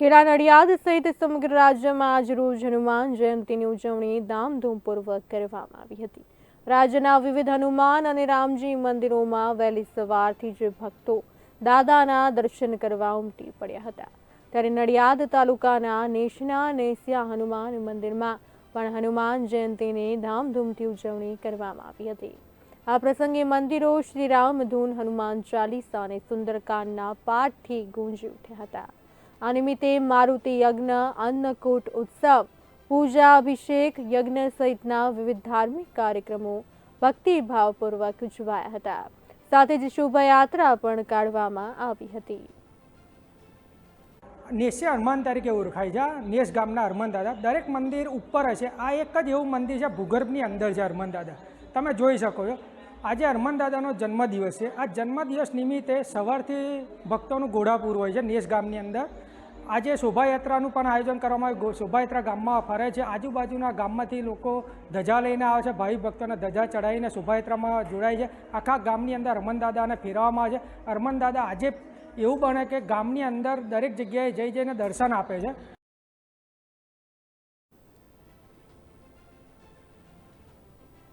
ખેડા નડિયાદ સહિત સમગ્ર રાજ્યમાં આજ રોજ હનુમાન જયંતીની ઉજવણી ધામધૂમપૂર્વક કરવામાં આવી હતી. રાજ્યના વિવિધ હનુમાન અને રામજી મંદિરોમાં વહેલી સવારથી જ ભક્તો દાદાના દર્શન કરવા ઉમટી પડ્યા હતા. ત્યારે નડિયાદ તાલુકાના નેશના નેસિયા હનુમાન મંદિરમાં પણ હનુમાન જયંતીની ધામધૂમથી ઉજવણી કરવામાં આવી હતી. આ પ્રસંગે મંદિરો શ્રી રામધૂન હનુમાન ચાલીસા અને સુંદરકાંડના પાઠથી ગુંજી ઉઠ્યા હતા. આ નિમિત્તે મારુતિ યજ્ઞ, અન્નકૂટ ઉત્સવ પૂજા અભિષેક યજ્ઞ સહિતના વિવિધ ધાર્મિક કાર્યક્રમો ભક્તિભાવપૂર્વક ઉજવાયા હતા. સાથે જ શોભાયાત્રા પણ કાઢવામાં આવી હતી. નેસે હનુમાન તરીકે ઓળખાય છે. નેસ ગામના હનુમાન દાદા. દરેક મંદિર ઉપર હશે આ એક જ એવું મંદિર છે, ભૂગર્ભની અંદર છે હનુમાન દાદા. તમે જોઈ શકો છો. આજે હનુમાન દાદાનો જન્મદિવસ છે. આ જન્મદિવસ નિમિત્તે સવારથી ભક્તોનું ઘોડાપૂર હોય છે નેસ ગામની અંદર. આજે શોભાયાત્રાનું પણ આયોજન કરવામાં આવ્યું. શોભાયાત્રા ગામમાં ફરે છે. આજુબાજુના ગામમાંથી લોકો ધજા લઈને આવે છે. ભાઈ ભક્તોને ધજા ચડાવીને શોભાયાત્રામાં જોડાય છે. આખા ગામની અંદર હરમનદાદાને ફેરવામાં આવે છે. હરમનદાદા આજે એવું બને કે ગામની અંદર દરેક જગ્યાએ જઈ જઈને દર્શન આપે છે.